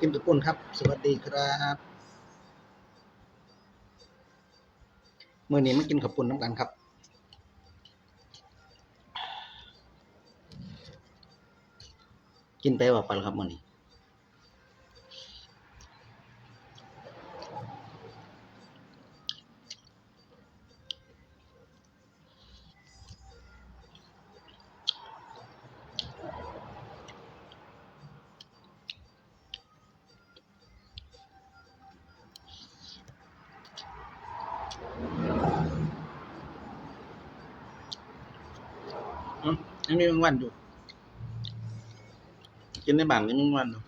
กินตุกุนครับ สวัสดีครับมื่อนี้มากินขับปุ่นน้ำกันครับ กินไปว่าไปแล้วครับมื่อนี้ ยังมีแมงวันอยู่ กินในบ้านยังมีแมงวันอยู่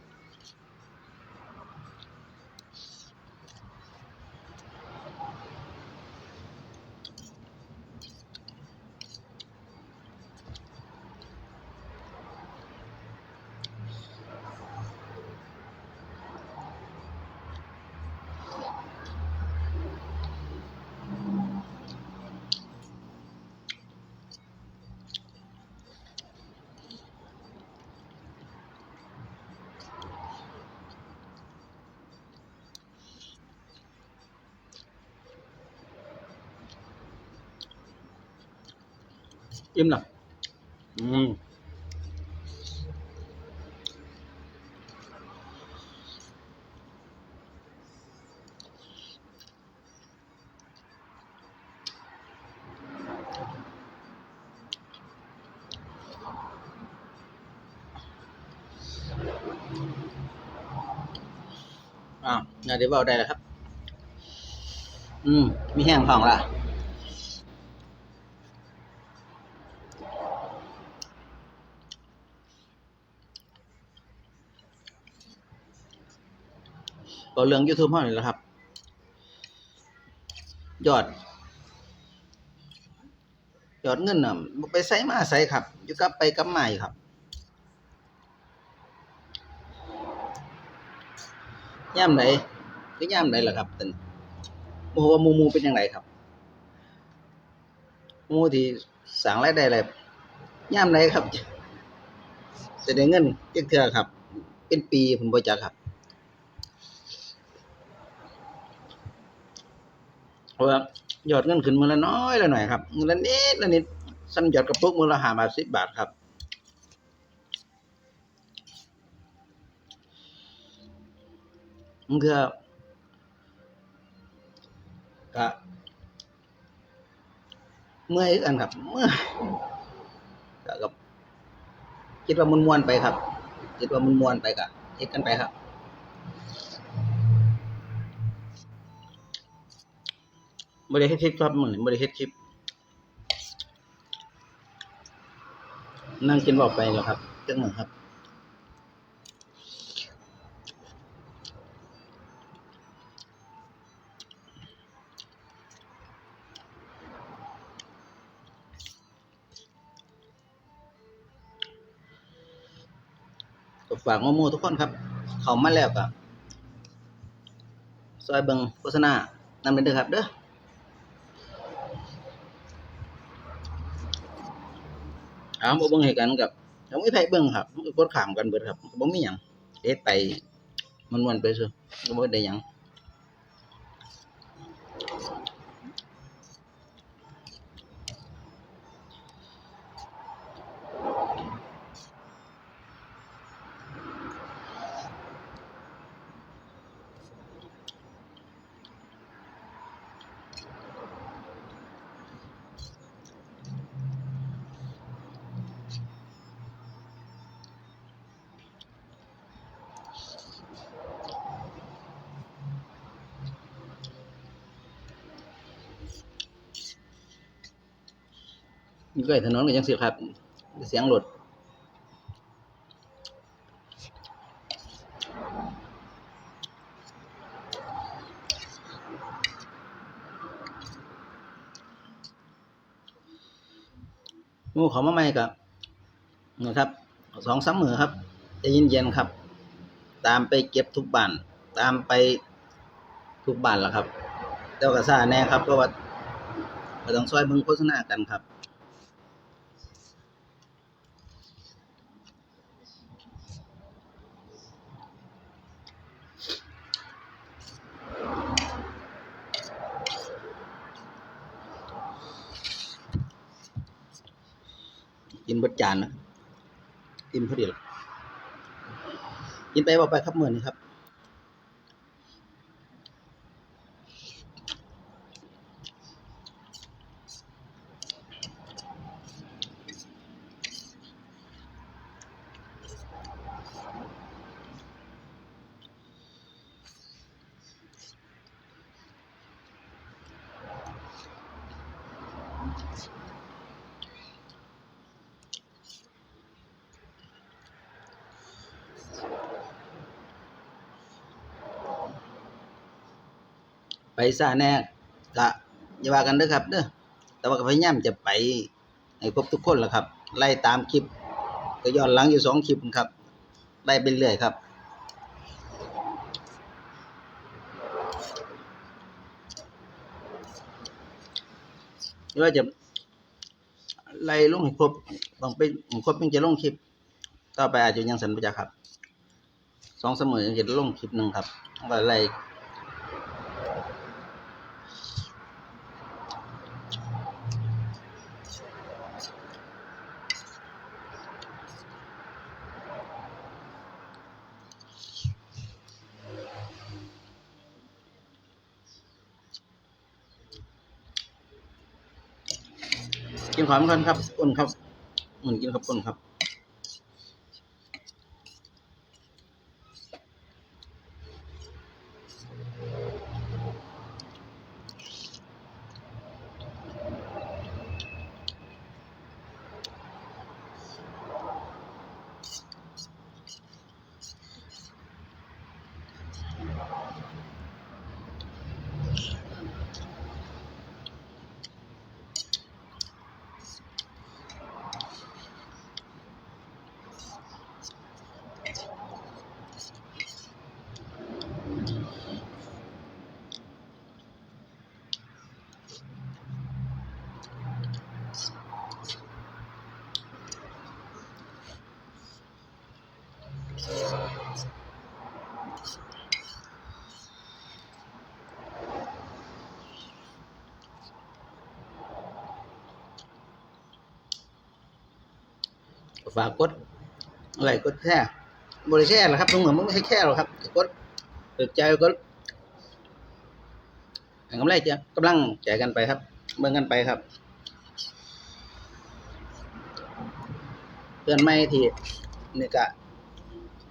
อิ่มหรออืมอ้าวเดี๋ยวเบาได้แล้วครับ อืม มีแห้งของละ ก็เรื่อง YouTube เท่านี้แหละครับ ยอด ยอดเงินน่ะไปใส่มาใส่ครับอยู่กับไปกับมาอยู่ครับ ย่ามไหนคือย่ามไหนล่ะครับตันโมว่ามูมูเป็นยังไงครับมูที่สั่งรายได้อะไรย่ามไหนครับจะได้เงินเจ็กเทื่อครับ เป็นปีผมบ่จักครับ เพราะว่ายอดเงินขึ้นมือละน้อยละหน่อยครับมือละนิดละนิดสั้นหยอดกระปุกมือละห้าบาทสิบบาทครับมันคือก็เมื่อยอกันครับ เมื่อยกับคิดว่ามันมวนๆไปครับ คิดว่ามันมวนๆไปก็เฮ็ดกันไปครับ บริเฮ็ดคลิปครับมือนบริเฮ็ดคลิป นั่งกินบอกไปแล้วครับจังหนึ่ครับฝากหมู่ๆทุกคนครับ เขามาแล้วก็ซอยเบิงโฆษณานำเป็นเด้อครับเด้อ ถามบ่เบิ่งให้กันกับยังไม่ไผเบิ่งครับมันก็กดข้ามกันเบิดครับบ่มีหยังเฮ็ดไปมันวนไปซื่อบ่ได้หยัง อยู่ใกล้ถนนก็จังซี่ครับ เสียงรถหมู่เขามาใหม่ก็นะครับสองสามมือครับใจเย็นๆครับ ตามไปเก็บทุกบ้าน ตามไปทุกบ้านแล่ะครับแต่ว่าก็ซ่าแน่ครับเพราะว่าต้องซอยเบิ่งโฆษณากันครับ บดจานนะกินพอดีละกินไปบอกไปครับมื้อนี้ครับ ไปซ่าแน่ก็อย่าว่ากันเด้อครับเด้อแต่ว่าก็พยายามจะไปให้ครบทุกคนแหละครับ ไล่ตามคลิป ก็ย้อนหลังอยู่สองคลิปครับไล่ไปเรื่อยครับว่าจะไล่ลงให้ครบต้องไปให้ครบจึงจะลงคลิป ต่อไปอาจจะยังสันปจักครับสองเสมอยังจะลงคลิปหนึ่งครับก็ไล่ กินขอมกันครับอุ่นครับอุ่นกินครับอุ่นครับ ฝากกดอะไรกดแค่บริแค่หรอครับตรงเหมือนมันไม่ใช่แค่หรอกครับกดเปิดใจก็ให้กำไรจะกำลังใจกันไปครับ เบิ่งกันไปครับ เพื่อนไม่ทีนี่กะ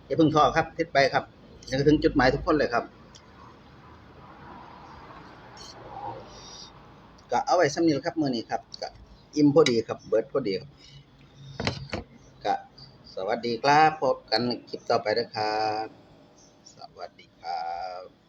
อย่าเพิ่งท้อครับทิศไปครับยังถึงจุดหมายทุกคนเลยครับก็เอาไว้สำนีแหลครับมื้อนี้ครับก็อิ่มพอดีครับ เบิร์ดพอดีครับ สวัสดีครับ พบกันคลิปต่อไปนะครับ สวัสดีครับ